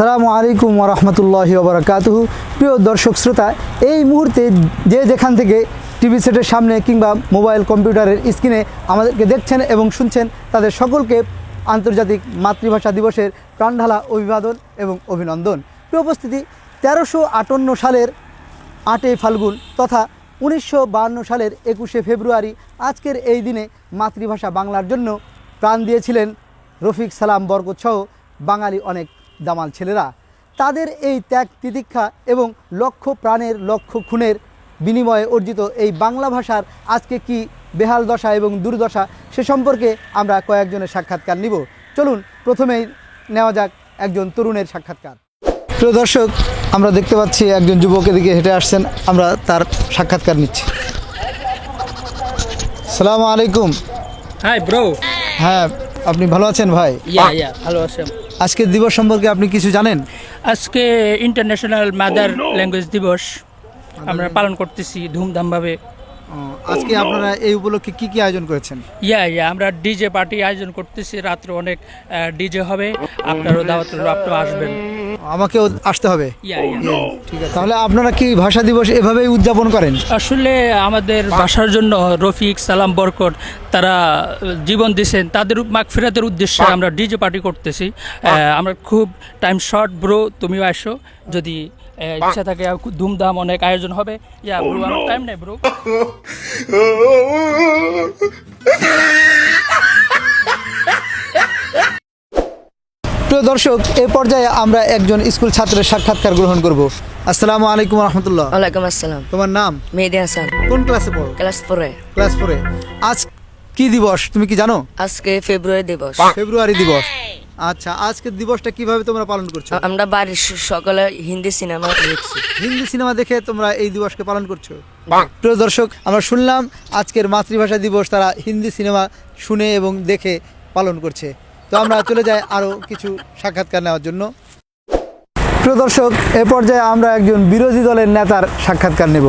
সালামু আলাইকুম রহমতুল্লাহি ওবরাকাতুহু প্রিয় দর্শক শ্রোতা, এই মুহূর্তে যে যেখান থেকে টিভি সেটের সামনে কিংবা মোবাইল কম্পিউটারের স্ক্রিনে আমাদেরকে দেখছেন এবং শুনছেন, তাদের সকলকে আন্তর্জাতিক মাতৃভাষা দিবসের প্রাণঢালা অভিবাদন এবং অভিনন্দন। প্রিয় উপস্থিতি, তেরোশো আটান্ন সালের আটই ফাল্গুন তথা উনিশশো সালের একুশে ফেব্রুয়ারি আজকের এই দিনে মাতৃভাষা বাংলার জন্য প্রাণ দিয়েছিলেন রফিক সালাম বরকত সহ বাঙালি অনেক। দামাল ছেলেরা। তাদের এই ত্যাগ তিতিক্ষা এবং লক্ষ প্রাণের লক্ষ খুনের বিনিময়ে অর্জিত এই বাংলা ভাষার আজকে কি বেহাল দশা এবং দুর্দশা সে সম্পর্কে আমরা কয়েকজনের সাক্ষাৎকার নিব। চলুন প্রথমেই নেওয়া যাক একজন তরুণের সাক্ষাৎকার। প্রিয় দর্শক আমরা দেখতে পাচ্ছি একজন যুবক এদিকে হেঁটে আসছেন। আমরা তার সাক্ষাৎকার নিচ্ছি। সালাম আলাইকুম। হাই ব্রো হ্যাঁ আপনি ভালো আছেন ভাই? ভালো আছেন আজকের দিবস সম্পর্কে আপনি কিছু জানেন? আজকে ইন্টারন্যাশনাল মাদার ল্যাঙ্গুয়েজ দিবস। আমরা পালন করতেছি ধুমধামভাবে। আজকে আপনারা এই উপলক্ষে কি কি আয়োজন করেছেন? ইয়া ইয়া আমরা ডিজে পার্টি আয়োজন করতেছি রাত্রে অনেক ডিজে হবে। আপনারও দাওয়াত আপনারা আসবেন। আমাকেও আসতে হবে। ঠিক আছে। তাহলে আপনারা কি ভাষা দিবস এভাবেই উদযাপন করেন? আসলে আমাদের ভাষার জন্য রফিক সালাম বরকট তারা জীবন দিয়েছেন। তাদের মাগফিরাতের উদ্দেশ্যে আমরা ডিজে পার্টি করতেছি। আমরা খুব টাইম শর্ট ব্রো তুমিও আসো। যদি ইচ্ছা থাকে খুব ধুমধাম অনেক আয়োজন হবে। ইয়া ব্রো আমার টাইম নেই ব্রো প্রিয় দর্শক এই পর্যায়ে আমরা একজন স্কুল ছাত্রের সাক্ষাৎকার গ্রহণ করব। আসসালামু আলাইকুম রহমতুল্লাহ ওয়ালাইকুম আসসালাম। তোমার নাম? মেহেদি হাসান। কোন ক্লাসে পড়ো? ক্লাস ফোরে। ক্লাস ফোরে। আজ কি দিবস? তুমি কি জানো? আজকে ফেব্রুয়ারি দিবস। ফেব্রুয়ারি দিবস। আচ্ছা আজকের দিবসটা কীভাবে তোমরা পালন করছ? আমরা বাড়ির সকলে হিন্দি সিনেমা দেখছি। হিন্দি সিনেমা দেখে তোমরা এই দিবসকে পালন করছ? প্রিয় দর্শক আমরা শুনলাম আজকের মাতৃভাষা দিবস তারা হিন্দি সিনেমা শুনে এবং দেখে পালন করছে। তো আমরা চলে যাই আরও কিছু সাক্ষাৎকার নেওয়ার জন্য। প্রিয় দর্শক এ পর্যায়ে আমরা একজন বিরোধী দলের নেতার সাক্ষাৎকার নেব।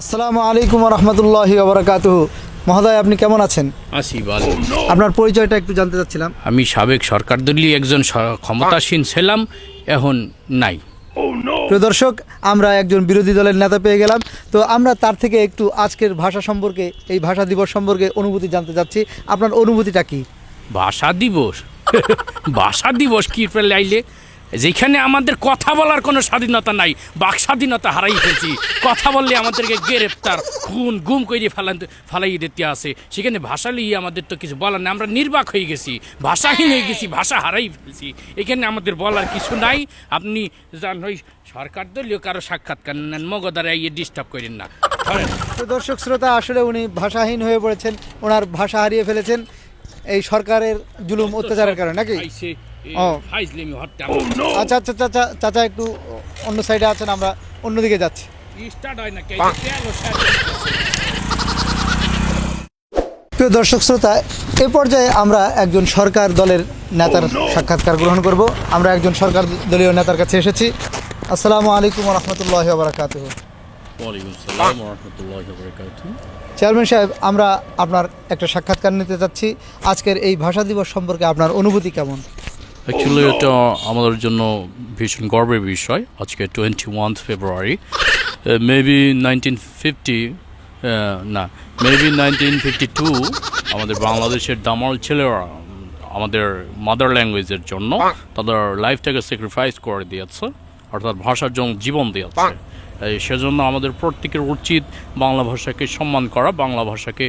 আসসালামু আলাইকুম রহমতুল্লাহি ওবরাকাতুহ। মহোদয় আপনি কেমন আছেন? আছি ভালো। আপনার পরিচয়টা একটু জানতে চাচ্ছিলাম। আমি সাবেক সরকার দলীয় একজন ক্ষমতাসীন ছিলাম এখন নাই। প্রিয় দর্শক আমরা একজন বিরোধী দলের নেতা পেয়ে গেলাম। তো আমরা তার থেকে একটু আজকের ভাষা সম্পর্কে এই ভাষা দিবস সম্পর্কে অনুভূতি জানতে চাচ্ছি আপনার অনুভূতিটা কি? ভাষা দিবস? ভাষা দিবস কি লাইলে যেখানে আমাদের কথা বলার কোনো স্বাধীনতা নাই বাক স্বাধীনতা হারাই ফেলছি। কথা বললে আমাদেরকে গ্রেপ্তার খুন গুম করে ফেলান ফালাই দিতে আসে সেখানে ভাষা লিয়ে আমাদের তো কিছু বলার নেই আমরা নির্বাক হয়ে গেছি ভাষাহীন হয়ে গেছি ভাষা হারাই ফেলছি। এখানে আমাদের বলার কিছু নাই। আপনি জান ওই সরকার দলীয় কারও সাক্ষাৎকার নেন মগদারে ইয়ে ডিস্টার্ব করেন না। তো দর্শক শ্রোতা আসলে উনি ভাষাহীন হয়ে পড়েছেন ওনার ভাষা হারিয়ে ফেলেছেন এই সরকারের জুলুম অত্যাচারের কারণে নাকি? ও। ফাইজলামি হত্যা আচ্ছা আচ্ছা চাচা চাচা একটু অন্য সাইডে আছেন আমরা অন্যদিকে যাচ্ছি। স্টার্ট হয় না প্রিয় দর্শক শ্রোতা এ পর্যায়ে আমরা একজন সরকার দলের নেতার সাক্ষাৎকার গ্রহণ করব। আমরা একজন সরকার দলীয় নেতার কাছে এসেছি। আসসালামু আলাইকুম রহমতুল্লাহ বারাকাত চেয়ারম্যান সাহেব আমরা আপনার একটা সাক্ষাৎকার নিতে চাচ্ছি আজকের এই ভাষা দিবস সম্পর্কে আপনার অনুভূতি কেমন? অ্যাকচুয়ালি এটা আমাদের জন্য ভীষণ গর্বের বিষয়। আজকে twenty one February maybe nineteen fifty না মেবি নাইনটিন ফিফটি টু আমাদের বাংলাদেশের দামাল ছেলেরা আমাদের মাদার ল্যাঙ্গুয়েজের জন্য তাদের লাইফটাকে স্যাক্রিফাইস করে দিয়েছে অর্থাৎ ভাষার জন্য জীবন দিয়েছে। সেজন্য আমাদের প্রত্যেকের উচিত বাংলা ভাষাকে সম্মান করা বাংলা ভাষাকে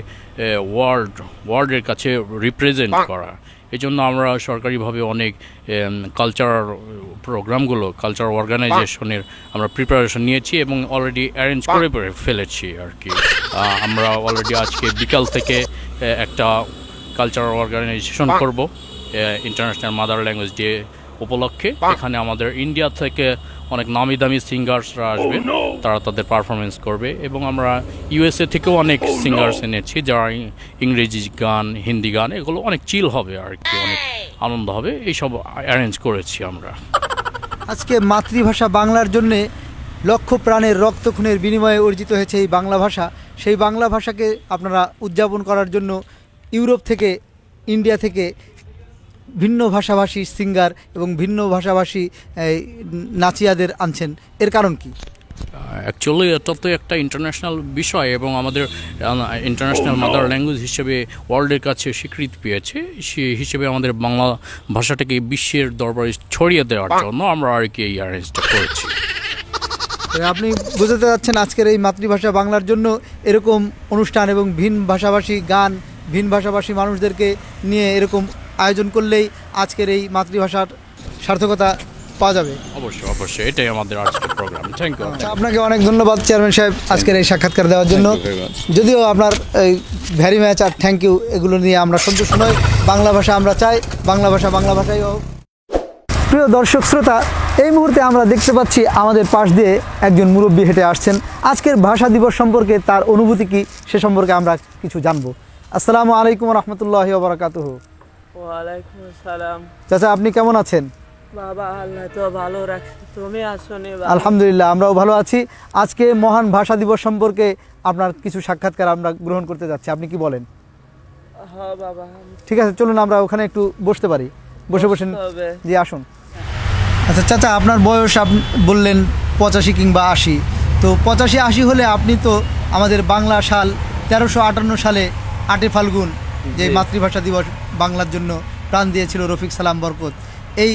ওয়ার্ল্ড ওয়ার্ল্ডের কাছে রিপ্রেজেন্ট করা। এই জন্য আমরা সরকারিভাবে অনেক কালচারাল প্রোগ্রামগুলো কালচার অর্গানাইজেশনের আমরা প্রিপারেশন নিয়েছি এবং অলরেডি অ্যারেঞ্জ করে ফেলেছি আর কি। আমরা অলরেডি আজকে বিকাল থেকে একটা কালচারাল অর্গানাইজেশন করব ইন্টারন্যাশনাল মাদার ল্যাঙ্গুয়েজ ডে উপলক্ষে। এখানে আমাদের ইন্ডিয়া থেকে অনেক নামি দামি সিঙ্গার্সরা আসবে। তারা তাদের পারফরমেন্স করবে এবং আমরা ইউএসএ থেকেও অনেক সিঙ্গার্স এনেছি যারা ইংরেজি গান হিন্দি গান এগুলো অনেক চিল হবে আর কি অনেক আনন্দ হবে। এইসব অ্যারেঞ্জ করেছি আমরা। আজকে মাতৃভাষা বাংলার জন্যে লক্ষ প্রাণের রক্ত খুনের বিনিময়ে অর্জিত হয়েছে এই বাংলা ভাষা। সেই বাংলা ভাষাকে আপনারা উদযাপন করার জন্য ইউরোপ থেকে ইন্ডিয়া থেকে ভিন্ন ভাষাভাষী সিঙ্গার এবং ভিন্ন ভাষাভাষী নাচিয়াদের আনছেন। এর কারণ কি? অ্যাকচুয়ালি এটা তো একটা ইন্টারন্যাশনাল বিষয় এবং আমাদের ইন্টারন্যাশনাল মাদার ল্যাঙ্গুয়েজ হিসেবে ওয়ার্ল্ডের কাছে স্বীকৃতি পেয়েছে। সে হিসেবে আমাদের বাংলা ভাষাটাকে বিশ্বের দরবারে ছড়িয়ে দেওয়ার জন্য আমরা আর কি এই অ্যারেঞ্জটা করেছি। আপনি বুঝতে যাচ্ছেন আজকের এই মাতৃভাষা বাংলার জন্য এরকম অনুষ্ঠান এবং ভিন ভাষাভাষী গান ভিন ভাষাভাষী মানুষদেরকে নিয়ে এরকম আয়োজন করলেই আজকের এই মাতৃভাষার সার্থকতা পাওয়া যাবে। অবশ্যই অবশ্যই এটাই আমাদের আজকের প্রোগ্রাম থ্যাংক ইউ আপনাকে অনেক ধন্যবাদ চেয়ারম্যান সাহেব আজকের এই সাক্ষাৎকার দেওয়ার জন্য। যদিও আপনার এই ভ্যারি ম্যাচ আর থ্যাংক ইউ এগুলো নিয়ে আমরা সন্তুষ্ট নই বাংলা ভাষা আমরা চাই বাংলা ভাষা বাংলা ভাষাই হোক। প্রিয় দর্শক শ্রোতা এই মুহূর্তে আমরা দেখতে পাচ্ছি আমাদের পাশ দিয়ে একজন মুরব্বী হেঁটে আসছেন। আজকের ভাষা দিবস সম্পর্কে তার অনুভূতি কি সে সম্পর্কে আমরা কিছু জানব। আসসালামু আলাইকুম রহমতুল্লাহ বারাকাতুহ। ওয়ালাইকুম আসসালাম। চাচা আপনি কেমন আছেন? বাবা আল্লাহ তো ভালো রাখছে। তুমি আসনি আলহামদুলিল্লাহ আমরাও ভালো আছি। আজকে মহান ভাষা দিবস সম্পর্কে আপনার কিছু সাক্ষাৎকার আমরা গ্রহণ করতে যাচ্ছি। আপনি কি বলেন? হ্যাঁ বাবা। ঠিক আছে চলুন আমরা ওখানে একটু বসতে পারি। বসে বসে জি আসুন। আচ্ছা চাচা আপনার বয়স আপনি বললেন পঁচাশি কিংবা আশি। তো পঁচাশি আশি হলে আপনি তো আমাদের বাংলা সাল তেরোশো আটান্ন সালে আটে ফাল্গুন যে মাতৃভাষা দিবস বাংলার জন্য প্রাণ দিয়েছিল রফিক সালাম বরকত। এই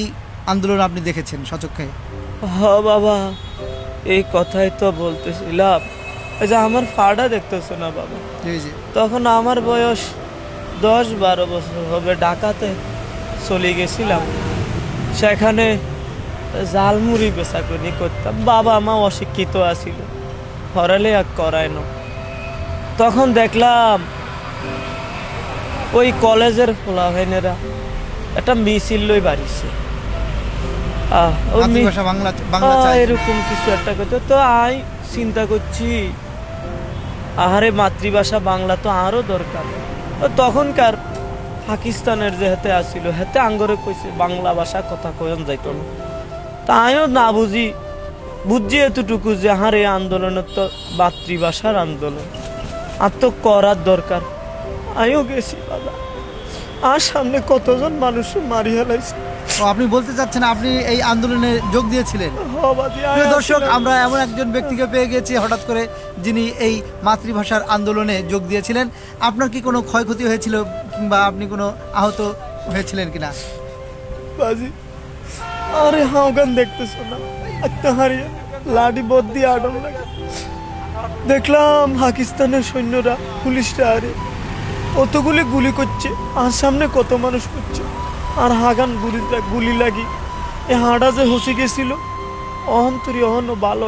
আন্দোলন আপনি দেখেছেন সচক্ষে? হ বাবা এই কথাই তো বলতেছিলাম। এই যে আমার ফাড়া দেখতেছো না বাবা? জি জি। তখন আমার বয়স দশ বারো বছর হবে ঢাকাতে চলে গেছিলাম। সেখানে জালমুড়ি বেচাকুনি করতাম। বাবা মা অশিক্ষিত আছিল হরালে আর করায় না। তখন দেখলাম ওই কলেজের ফোলাভাইনেরা একটা মিছিল লই বাড়িছে। আহ, ওই মি- মাতৃভাষা বাংলা বাংলা চাই। এরকম কিছু একটা করতে তো আই চিন্তা করছি আহারে মাতৃভাষা বাংলা তো আরও দরকার। ও তখনকার পাকিস্তানের যে হাতে আসিল হাতে আঙ্গরে কইছে বাংলা ভাষা কথা কয়ন যাইতো না। তাইও না বুঝি বুঝছি এতটুকু যে আহারে আন্দোলনের তো মাতৃভাষার আন্দোলন। আর তো করার দরকার। আমিও গেছি বাবা। আর সামনে কতজন মানুষ মারি হেলাইছে তো আপনি বলতে চাচ্ছেন আপনি এই আন্দোলনে যোগ দিয়েছিলেন? প্রিয় দর্শক আমরা এমন একজন ব্যক্তিকে পেয়ে গেছি হঠাৎ করে যিনি এই মাতৃভাষার আন্দোলনে যোগ দিয়েছিলেন। আপনার কি কোনো ক্ষয়ক্ষতি হয়েছিল কিংবা আপনি কোনো আহত হয়েছিলেন কিনা? বাজি আরে হাওগান দেখতেছো না? একটা হারিয়ে লাডি লাগে দেখলাম পাকিস্তানের সৈন্যরা পুলিশরা আরে কতগুলি গুলি করছে আর সামনে কত মানুষ করছে আর হাগান গুলি গুলি লাগি। এ হাঁটা যে হসে গেছিল অহন্তরি অহন ভালো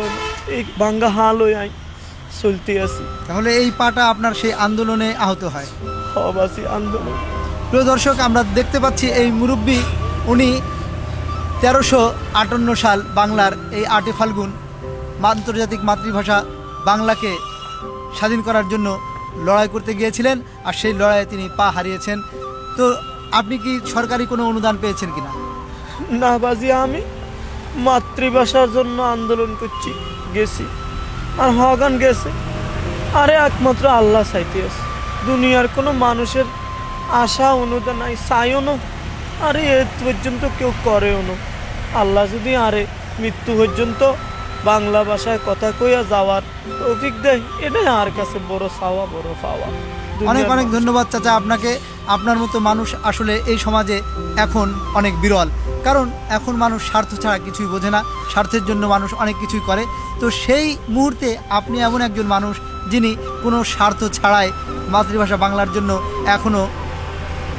এই বাঙ্গা হাল হয়ে আই চলতে আসি। তাহলে এই পাটা আপনার সেই আন্দোলনে আহত হয়। হবাসি আন্দোলন। প্রিয় দর্শক আমরা দেখতে পাচ্ছি এই মুরব্বী উনি তেরোশো আটান্ন সাল বাংলার এই আটে ফাল্গুন আন্তর্জাতিক মাতৃভাষা বাংলাকে স্বাধীন করার জন্য লড়াই করতে গিয়েছিলেন আর সেই লড়াইয়ে তিনি পা হারিয়েছেন। তো আপনি কি সরকারি কোনো অনুদান পেয়েছেন কিনা? না বাজি, আমি মাতৃভাষার জন্য আন্দোলন করছি, গেছি। আর হগান গেছে। আরে একমাত্র আল্লাহ চাইতে আছে। দুনিয়ার কোনো মানুষের আশা, অনুদান নাই, চাইও না। আরে এ পর্যন্ত কেউ করেও না। আল্লাহ যদি আরে মৃত্যু পর্যন্ত বাংলা ভাষায় কথা কইয়া যাওয়ার তৌফিক দেয় এটাই আর কাছে বড় চাওয়া বড় পাওয়া। অনেক অনেক ধন্যবাদ চাচা আপনাকে আপনার মতো মানুষ আসলে এই সমাজে এখন অনেক বিরল। কারণ এখন মানুষ স্বার্থ ছাড়া কিছুই বোঝে না স্বার্থের জন্য মানুষ অনেক কিছুই করে। তো সেই মুহূর্তে আপনি এমন একজন মানুষ যিনি কোনো স্বার্থ ছাড়াই মাতৃভাষা বাংলার জন্য এখনও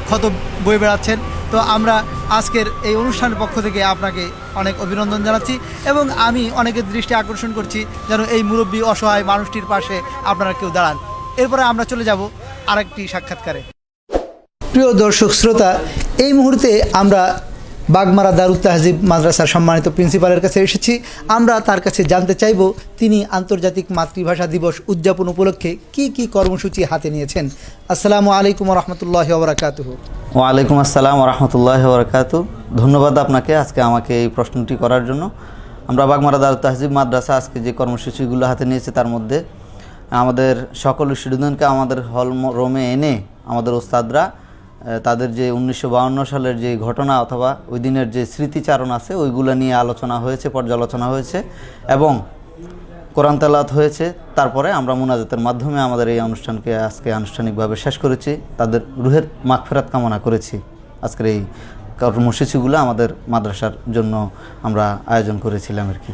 ক্ষত বয়ে বেড়াচ্ছেন। তো আমরা আজকের এই অনুষ্ঠানের পক্ষ থেকে আপনাকে অনেক অভিনন্দন জানাচ্ছি এবং আমি অনেকের দৃষ্টি আকর্ষণ করছি যেন এই মুরব্বী অসহায় মানুষটির পাশে আপনারা কেউ দাঁড়ান। এরপরে আমরা চলে যাব আরেকটি সাক্ষাৎকারে। প্রিয় দর্শক, শ্রোতা, এই মুহূর্তে আমরা বাগমারা দারুত তাহজিব মাদ্রাসার সম্মানিত প্রিন্সিপালের কাছে এসেছি। আমরা তার কাছে জানতে চাইব, তিনি আন্তর্জাতিক মাতৃভাষা দিবস উদযাপন উপলক্ষে কি কি কর্মসূচি হাতে নিয়েছেন। আসসালামু আলাইকুম রহমতুল্লাহ বরাকাতুহ ওয়ালাইকুম আসসালাম রহমতুল্লাহ বরকাত ধন্যবাদ আপনাকে আজকে আমাকে এই প্রশ্নটি করার জন্য। আমরা বাগমারা দারুত তাহজিব মাদ্রাসা আজকে যে কর্মসূচিগুলো হাতে নিয়েছে তার মধ্যে, আমাদের সকল স্টুডেন্টকে আমাদের হল রোমে এনে আমাদের ওস্তাদরা তাদের যে উনিশশো সালের যে ঘটনা অথবা ওই দিনের যে স্মৃতিচারণ আছে, ওইগুলো নিয়ে আলোচনা হয়েছে, পর্যালোচনা হয়েছে এবং কোরআন তালাত হয়েছে। তারপরে আমরা মোনাজাতের মাধ্যমে আমাদের এই অনুষ্ঠানকে আজকে আনুষ্ঠানিকভাবে শেষ করেছি। তাদের রুহের মাগফেরাত কামনা করেছি। আজকের এই কর্মসূচিগুলো আমাদের মাদ্রাসার জন্য আমরা আয়োজন করেছিলাম আর কি।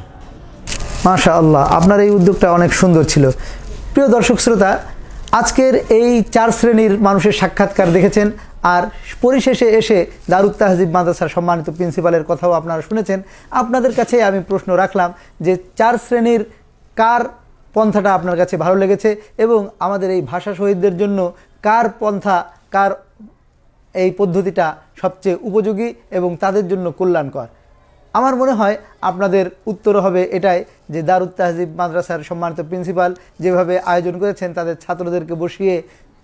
মাশা আল্লাহ আপনার এই উদ্যোগটা অনেক সুন্দর ছিল। প্রিয় দর্শক শ্রোতা, আজকের এই চার শ্রেণির মানুষের সাক্ষাৎকার দেখেছেন। আর পরিশেষে এসে দারুত তাহজিব মাদ্রাসার সম্মানিত প্রিন্সিপালের কথাও আপনারা শুনেছেন। আপনাদের কাছে আমি প্রশ্ন রাখলাম যে চার শ্রেণির কার পন্থাটা আপনার কাছে ভালো লেগেছে এবং আমাদের এই ভাষা শহীদদের জন্য কার পন্থা, কার এই পদ্ধতিটা সবচেয়ে উপযোগী এবং তাদের জন্য কল্যাণকর? আমার মনে হয় আপনাদের উত্তর হবে এটাই যে দারুত তাহজিব মাদ্রাসার সম্মানিত প্রিন্সিপাল যেভাবে আয়োজন করেছেন, তাদের ছাত্রদেরকে বসিয়ে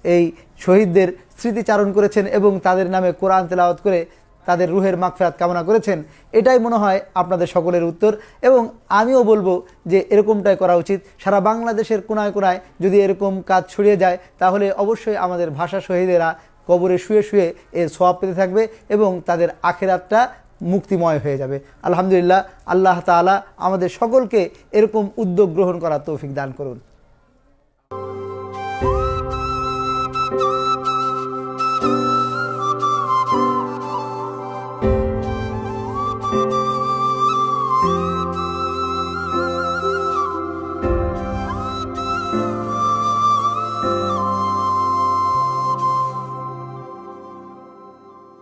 এই শহীদদের স্মৃতিচারণ করেছেন এবং তাদের নামে কোরআন তেলাওয়াত করে তাদের রুহের মাগফিরাত কামনা করেছেন। এটাই মনে হয় আপনাদের সকলের উত্তর এবং আমিও বলব যে এরকমটাই করা উচিত। সারা বাংলাদেশের কোনায় কোনায় যদি এরকম কাজ ছড়িয়ে যায়, তাহলে অবশ্যই আমাদের ভাষা শহীদেরা কবরে শুয়ে শুয়ে এর সোয়াব পেতে থাকবে এবং তাদের আখেরাতটা মুক্তিময় হয়ে যাবে। আলহামদুলিল্লাহ, আল্লাহ তাআলা আমাদের সকলকে এরকম উদ্যোগ গ্রহণ করার তৌফিক দান করুন।